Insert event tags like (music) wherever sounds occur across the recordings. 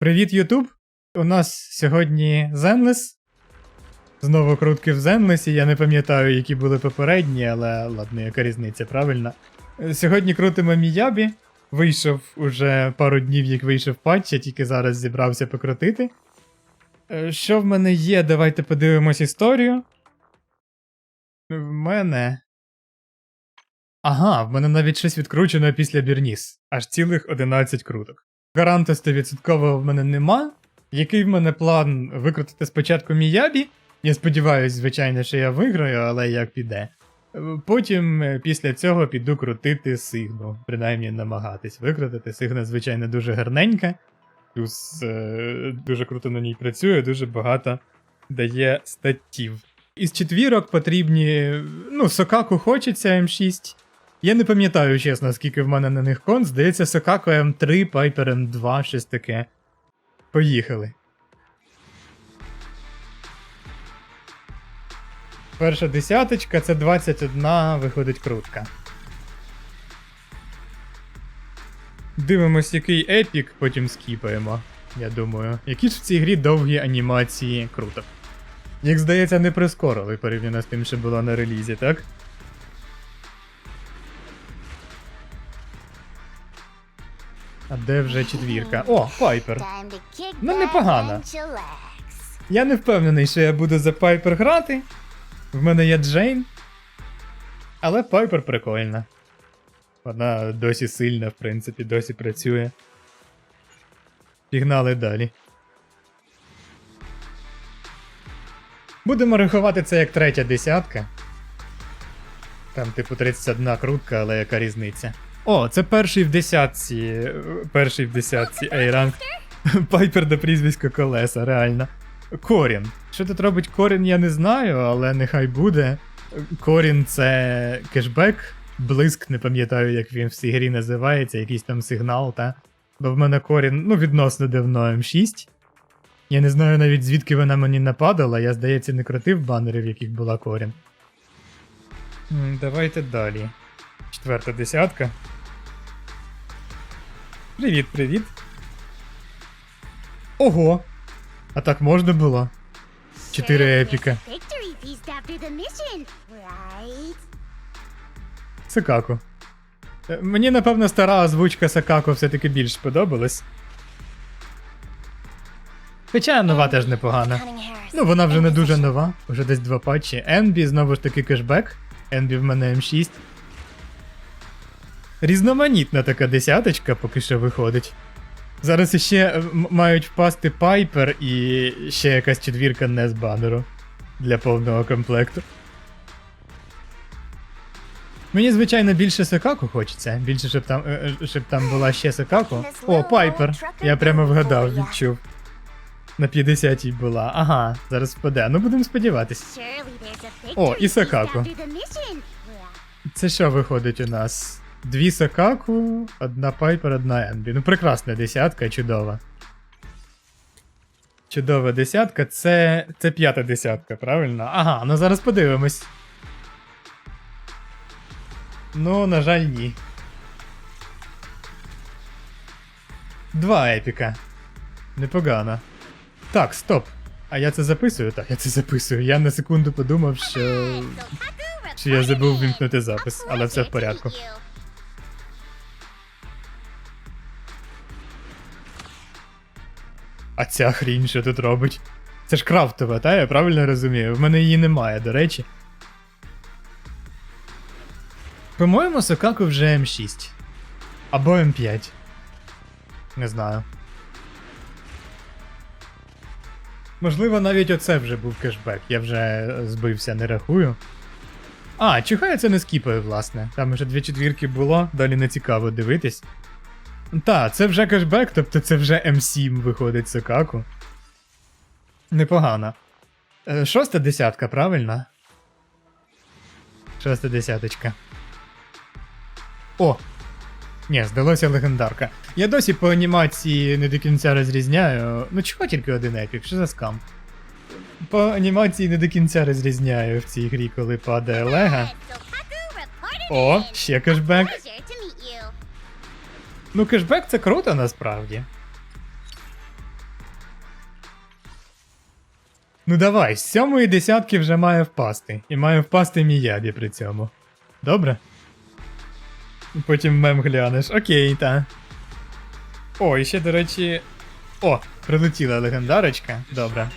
Привіт, Ютуб! У нас сьогодні Зенлес. Знову крутки в Зенлесі. Я не пам'ятаю, які були попередні, але ладно, яка різниця, правильно. Сьогодні крутимо Міябі. Вийшов уже пару днів, як вийшов патч, я тільки зараз зібрався покрутити. Е, Що в мене є? Давайте подивимось історію. В мене. Ага, в мене навіть щось відкручено після Бірніс. Аж цілих 11 круток. Гаранта 100% в мене нема. Який в мене план викрутити спочатку Міябі? Я сподіваюся, звичайно, що я виграю, але як піде. Е, Потім е, після цього піду крутити Сигну, принаймні намагатись викрутити. Сигна, звичайно, дуже гарненька. Плюс е, дуже круто на ній працює, дуже багато дає статтів. Із четвірок потрібні. Ну, Сокаку хочеться М6. Я не пам'ятаю, чесно, скільки в мене на них кон. Здається, Сокако М3, Пайпер М2, щось таке. Поїхали. Перша десяточка це 21, виходить крутка. Дивимось, який епік, потім скіпаємо. Я думаю. Які ж в цій грі довгі анімації круток. Їх, здається, не прискорили порівняно з тим, що було на релізі, так? Де вже четвірка? О, Пайпер. Ну, непогано. Я не впевнений, що я буду за Пайпер грати. В мене є Джейн. Але Пайпер прикольна. Вона досі сильна, в принципі, досі працює. Пігнали далі. Будемо рахувати це як третя десятка. Там, типу, 31 крутка, але яка різниця. О, це перший в десятці. е, Перший в десятці A-ранг. (laughs) Пайпер до прізвиська колеса, реально. Корін. Що тут робить Корін, я не знаю, але нехай буде. Корін це кешбек, блиск, не пам'ятаю, як він в цій грі називається, якийсь там сигнал, та. Бо в мене Корін, ну, відносно давно М6. Я не знаю навіть звідки вона мені нападала, я, здається, не крутив банери, в яких була Корін. Давайте далі. Четверта десятка. Привіт, привіт. Ого! А так можна було? Чотири епіка. Сакако. Е, Мені, напевно, стара озвучка Сакако все-таки більш сподобалась. Хоча нова теж непогана. Ну, вона вже не дуже нова, вже десь два патчі. Енбі, знову ж таки, кешбек. Енбі в мене М6. Різноманітна така десяточка поки що виходить. Зараз іще е, мають впасти Пайпер і ще якась четвірка не з банеру для повного комплекту. Мені, звичайно, більше Сакаку хочеться. Більше, щоб там, е, е, щоб там була ще Сакаку. О, Пайпер! Я прямо вгадав, відчув. На 50-й була. Ага, зараз впаде. Ну будемо сподіватись. О, і Сакаку. Це що виходить у нас? Дві Сакаку, одна Пайпер, одна Енбі. Ну, прекрасна десятка, чудова. Чудова десятка, це. це п'ята десятка, правильно? Ага, ну зараз подивимось. Ну, на жаль, ні. Два епіка. Непогано. Так, стоп. А я це записую? Так, я це записую. Я на секунду подумав, що. Чи я забув вімкнути запис, але все в порядку. А ця хрінь, що тут робить? Це ж крафтова, та я правильно розумію? В мене її немає, до речі. По-моєму, Сокаку вже М6. Або М5. Не знаю. Можливо, навіть оце вже був кешбек. Я вже збився, не рахую. А, чого це не скіпаю, власне. Там вже дві четвірки було, далі не цікаво дивитись. Та, це вже кешбек, тобто це вже М7 виходить Сокаку. Непогано. Е, Шоста десятка, правильно? Шоста десяточка. О! Ні, здалося легендарка. Я досі по анімації не до кінця розрізняю. Ну чого тільки один епік? Що за скам? По анімації не до кінця розрізняю в цій грі, коли падає лега. О, ще кешбек. Ну, кешбек це круто насправді. Ну давай, з сьомої десятки вже має впасти. І має впасти Міябі при цьому. Добре? Потім мем глянеш. Окей, та. О, і ще, до речі. О, прилетіла легендарочка. Добре.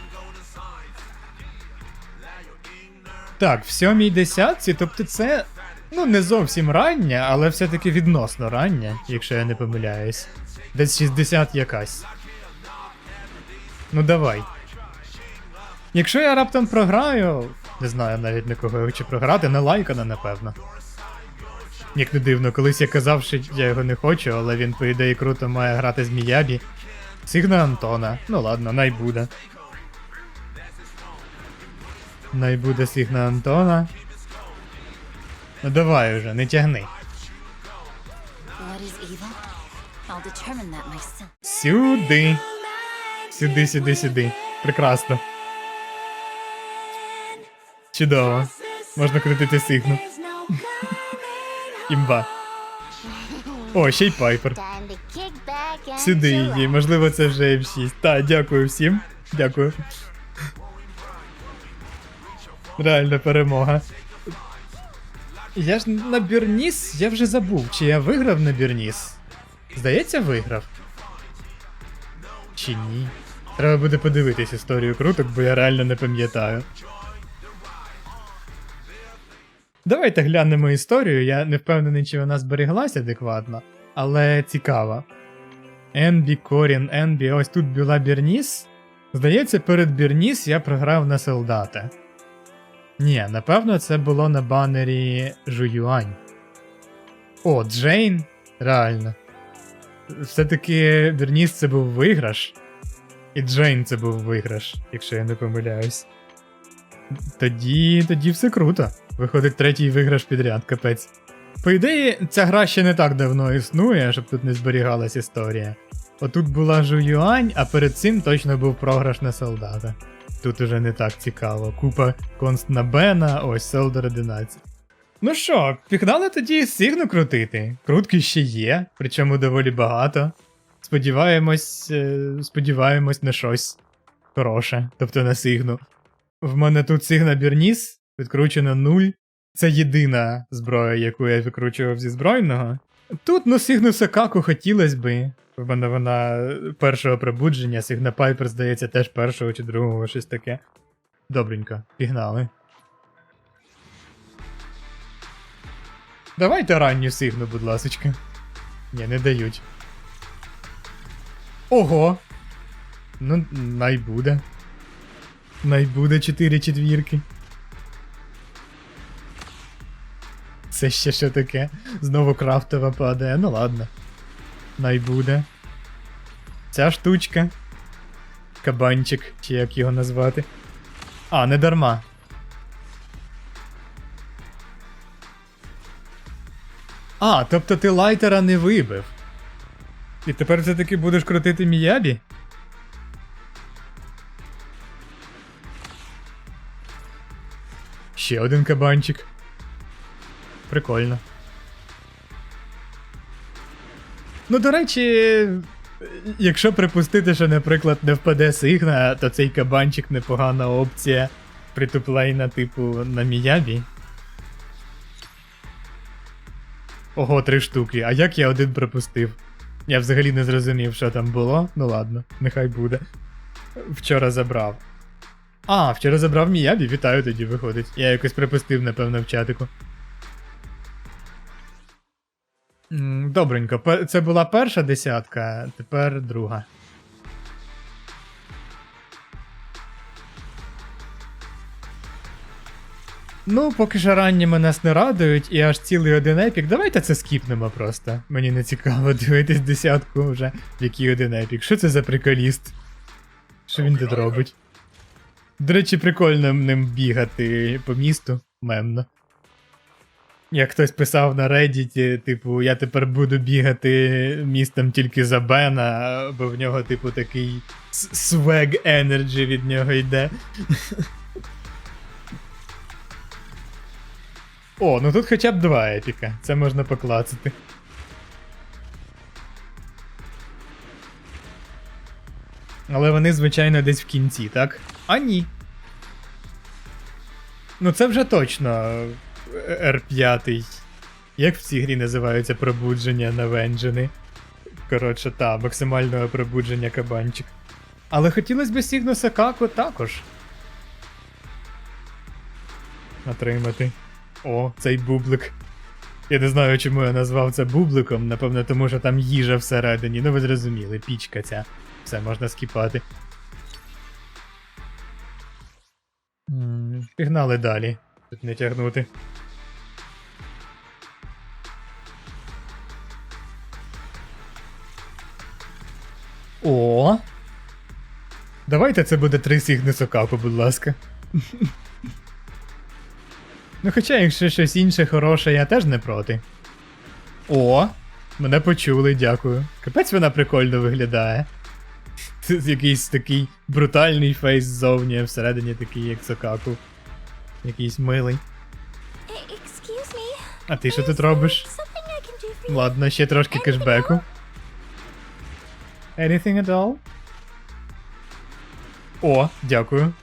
Так, в сьомій десятці, тобто це Ну, не зовсім раннє, але все-таки відносно раннє, якщо я не помиляюсь. Десь 60 якась. Ну давай. Якщо я раптом програю, не знаю навіть на кого я хочу програти, на лайкана, напевно. Як не дивно, колись я казав, що я його не хочу, але він, по ідеї, круто має грати з Міябі. Сигна Антона. Ну ладно, най буде. Най буде Сигна Антона. Ну давай уже, не тягни. Сюди. Сюди, сюди, сюди. Прекрасно. Чудово. Можна крутити сигну. Імба. О, ще й пайпер. Сюди її, можливо, це вже F6. Та, дякую всім. Дякую. Реальна перемога. Я ж на Бірніс, я вже забув, чи я виграв на Бірніс. Здається, виграв. Чи ні? Треба буде подивитись історію круток, бо я реально не пам'ятаю. Давайте глянемо історію. Я не впевнений, чи вона зберіглася адекватно, але цікаво. Енбі, Корін, Енбі, ось тут була Бірніс. Здається, перед Бірніс я програв на солдата. Ні, напевно, це було на банері Жуюань. О, Джейн? Реально. Все-таки Бірніс це був виграш. І Джейн це був виграш, якщо я не помиляюсь. Тоді, тоді все круто. Виходить третій виграш підряд, капець. По ідеї, ця гра ще не так давно існує, щоб тут не зберігалась історія. Отут була Жуюань, а перед цим точно був програш на солдата. Тут уже не так цікаво. Купа конст на Бена, ось Селдер 11. Ну що, пігнали тоді сігну крутити. Крутки ще є, причому доволі багато. Сподіваємось, е, сподіваємось на щось хороше, тобто на сигну. В мене тут сигна Бірніс, відкручено 0. Це єдина зброя, яку я викручував зі збройного. Тут, ну, Сігну Сакаку хотілося би. В мене вона першого пробудження, Сігна Пайпер, здається, теж першого чи другого, щось таке. Добренько, пігнали. Давайте ранню Сигну, будь ласочка. Ні, не дають. Ого! Ну, най буде. Най буде 4 четвірки. Це ще що таке? Знову крафтова падає, ну ладно. Най буде. Ця штучка. Кабанчик, чи як його назвати. А, не дарма. А, тобто ти лайтера не вибив. І тепер все-таки будеш крутити Міябі? Ще один кабанчик. Прикольно. Ну, до речі, якщо припустити, що, наприклад, не впаде Сигна, то цей кабанчик непогана опція притуплейна, типу, на Міябі. Ого, три штуки. А як я один пропустив? Я взагалі не зрозумів, що там було. Ну ладно, нехай буде. Вчора забрав. А, вчора забрав Міябі, вітаю тоді виходить. Я якось припустив, напевно, в чатику. Добренько, це була перша десятка, тепер друга. Ну, поки що ранніми нас не радують, і аж цілий один епік. Давайте це скіпнемо просто. Мені не цікаво (laughs) дивитись десятку вже, який один епік. Що це за приколіст? Що він тут робить? До речі, прикольно ним бігати по місту, мемно. Як хтось писав на Reddit, типу, я тепер буду бігати містом тільки за Бена, бо в нього, типу, такий swag energy від нього йде. О, ну тут хоча б два епіка, це можна поклацати. Але вони, звичайно, десь в кінці, так? А ні. Ну це вже точно R5. Як в цій грі називаються пробудження навенджени? Коротше, та, максимального пробудження кабанчик. Але хотілося б Сігнуса Каку також. Отримати. О, цей бублик. Я не знаю, чому я назвав це бубликом, напевно, тому що там їжа всередині. Ну ви зрозуміли, пічка ця. Все можна скіпати. Пігнали далі. Не тягнути. О. Давайте це буде три сігни сокапу, будь ласка. ну, хоча, якщо щось інше хороше, я теж не проти. О, мене почули, дякую. Капець вона прикольно виглядає. Якийсь такий брутальний фейс ззовні, а всередині такий, як Сокаку. Якийсь милий. Me. А ти що тут робиш? Ладно, ще трошки кешбеку. Anything at all? О, дякую.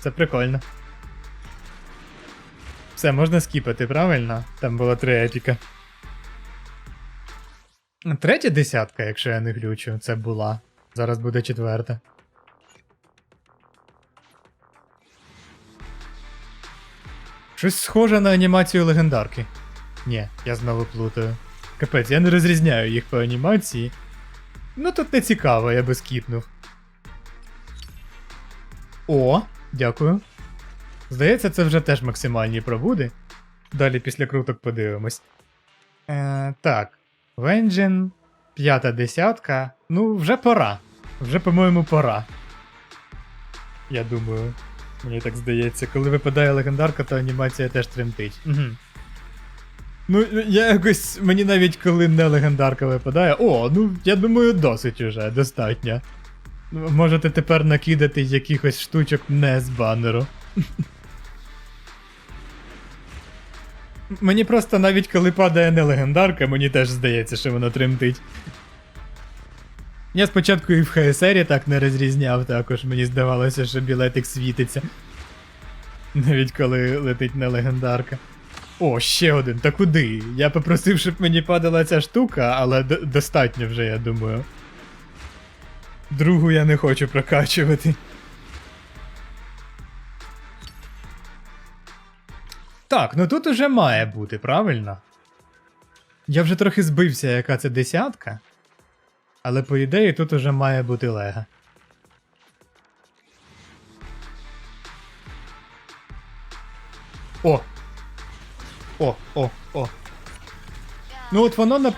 Це прикольно. Все, можна скіпати, правильно? Там було три епіка. Третя десятка, якщо я не глючу, це була. Зараз буде четверта. Щось схоже на анімацію легендарки. Ні, я знову плутаю. Капець, я не розрізняю їх по анімації. Ну тут не цікаво, я би скіпнув. О, дякую. Здається, це вже теж максимальні пробуди. Далі після круток подивимось. Е, так. Венджин, п'ята десятка. Ну, вже пора. Вже, по-моєму, пора. Я думаю. Мені так здається, коли випадає легендарка, то анімація теж тремтить. Угу. Ну, я якось. Мені навіть коли не легендарка випадає. О, ну я думаю, досить уже, достатньо. Ну, Можете тепер накидати якихось штучок не з банеру. Мені просто навіть коли падає не легендарка, мені теж здається, що воно тремтить. Я спочатку і в ХСРі так не розрізняв, також мені здавалося, що білетик світиться. Навіть коли летить не легендарка. О, ще один. Та куди? Я попросив, щоб мені падала ця штука, але достатньо вже, я думаю. Другу я не хочу прокачувати. Так, ну тут уже має бути, правильно? Я вже трохи збився, яка це десятка. Але по ідеї тут уже має бути лега. О! О, о, о. Ну от воно на.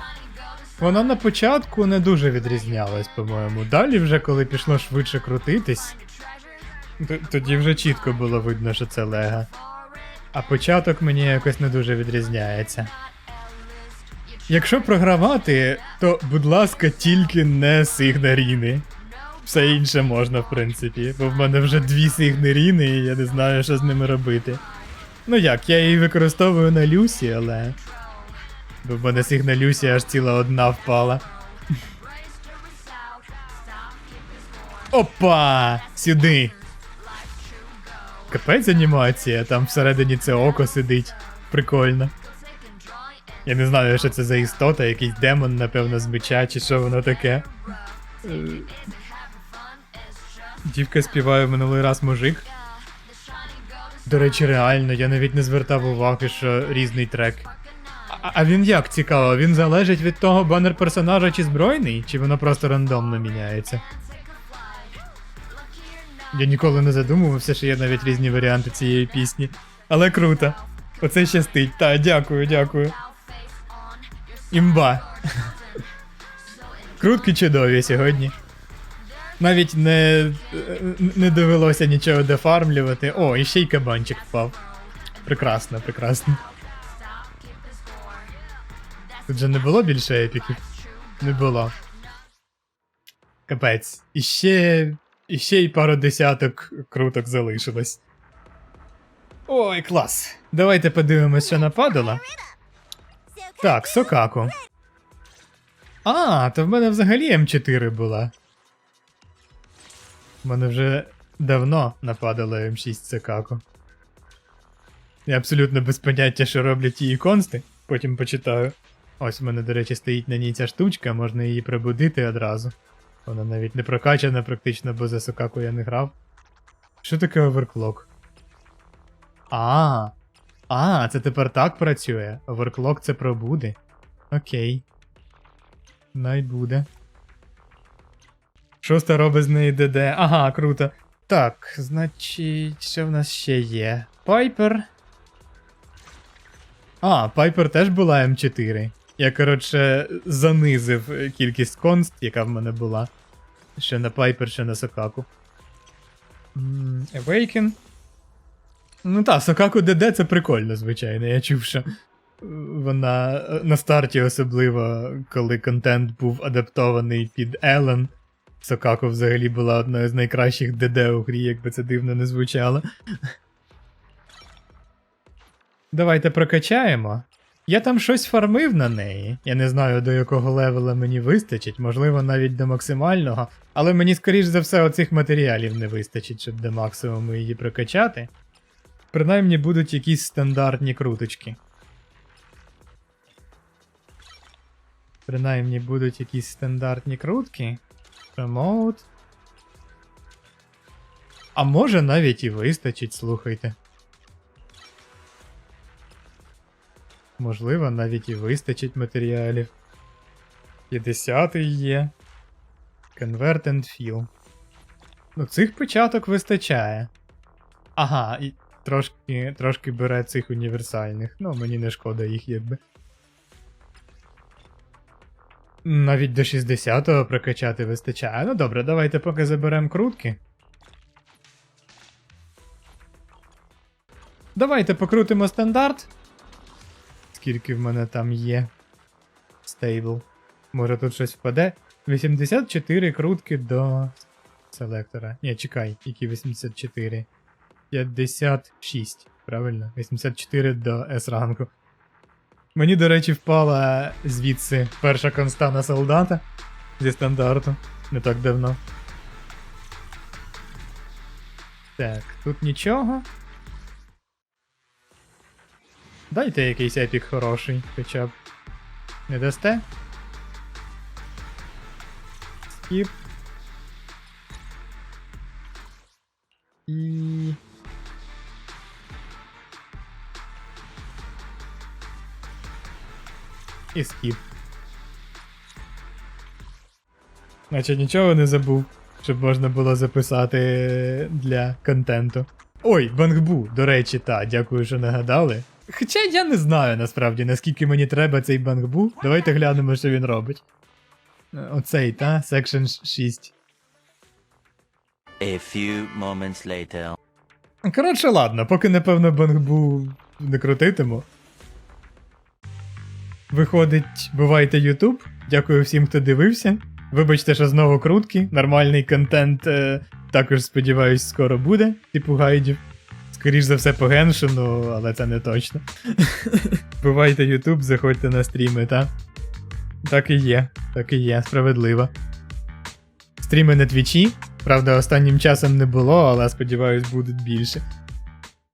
Воно на початку не дуже відрізнялось, по-моєму. Далі, вже коли пішло швидше крутитись, тоді вже чітко було видно, що це лега. А початок мені якось не дуже відрізняється. Якщо програвати, то, будь ласка, тільки не сигнаріни. Все інше можна, в принципі, бо в мене вже дві сигнаріни, і я не знаю, що з ними робити. Ну як, я її використовую на Люсі, але. Бо в мене сигна Люсі аж ціла одна впала. Опа! Сюди! Капець анімація, там всередині це око сидить. Прикольно. Я не знаю, що це за істота, якийсь демон, напевно, з меча, чи що воно таке. Е, Дівка співає минулий раз мужик. До речі, реально, я навіть не звертав уваги, що різний трек. А, він як цікаво, він залежить від того, банер персонажа чи збройний, чи воно просто рандомно міняється? Я ніколи не задумувався, що є навіть різні варіанти цієї пісні. Але круто. Оце щастить. Та, дякую, дякую. Імба. Крутки чудові сьогодні. Навіть не, не довелося нічого дофармлювати. О, і ще й кабанчик впав. Прекрасно, прекрасно. Тут же не було більше епіків? Не було. Капець. І ще. І ще й пару десяток круток залишилось. Ой, клас. Давайте подивимось, що нападало. Так, Сокаку. А, то в мене взагалі М4 була. В мене вже давно нападало М6 Сокаку. Я абсолютно без поняття, що роблять її консти. Потім почитаю. Ось в мене, до речі, стоїть на ній ця штучка, можна її пробудити одразу. Вона навіть не прокачана практично, бо за Сокаку я не грав. Що таке оверклок? А, а, це тепер так працює. Оверклок це пробуди. Окей. Най буде. Шоста робить з неї ДД. Ага, круто. Так, значить, що в нас ще є? Пайпер. А, Пайпер теж була М4. Я, коротше, занизив кількість конст, яка в мене була. Ще на Пайпер, ще на Сокаку. Awaken. Ну так, Сокаку ДД це прикольно, звичайно. Я чув, що вона е, на старті, особливо, коли контент був адаптований під Елен. Сокаку взагалі була одною з найкращих ДД у грі, якби це дивно не звучало. Давайте прокачаємо. Я там щось фармив на неї. Я не знаю, до якого левела мені вистачить, можливо, навіть до максимального, але мені, скоріш за все, оцих матеріалів не вистачить, щоб до максимуму її прокачати. Принаймні будуть якісь стандартні круточки. Принаймні будуть якісь стандартні крутки. Промоут. А може навіть і вистачить, слухайте. Можливо, навіть і вистачить матеріалів. 50 є. Convert and Fill. Ну, цих початок вистачає. Ага, і трошки, трошки бере цих універсальних. Ну, мені не шкода їх якби. Навіть до 60-го прокачати вистачає. Ну добре, давайте поки заберемо крутки. Давайте покрутимо стандарт. Скільки в мене там є. Стейбл. Може тут щось впаде. 84 крутки до селектора. Ні, чекай, які 84. 56. Правильно? 84 до S ранку. Мені, до речі, впала звідси перша конста на солдата зі стандарту. Не так давно. Так, тут нічого. Дайте якийсь епік хороший, хоча б. Не дасте? Скіп. І скіп. Наче нічого не забув, щоб можна було записати для контенту. Ой, бангбу, до речі, та, дякую, що нагадали. Хоча я не знаю насправді, наскільки мені треба цей бангбу. Давайте глянемо, що він робить. Оцей, та, Section 6. A few moments later. Коротше, ладно, поки напевно бангбу не крутитиму. Виходить, бувайте Ютуб. Дякую всім, хто дивився. Вибачте, що знову крутки. Нормальний контент е, також, сподіваюсь, скоро буде, типу гайдів. Скоріш за все по геншину, але це не точно. (laughs) Бувайте Ютуб, заходьте на стріми, та? Так і є, так і є, справедливо. Стріми на твічі. Правда, останнім часом не було, але сподіваюсь, будуть більше.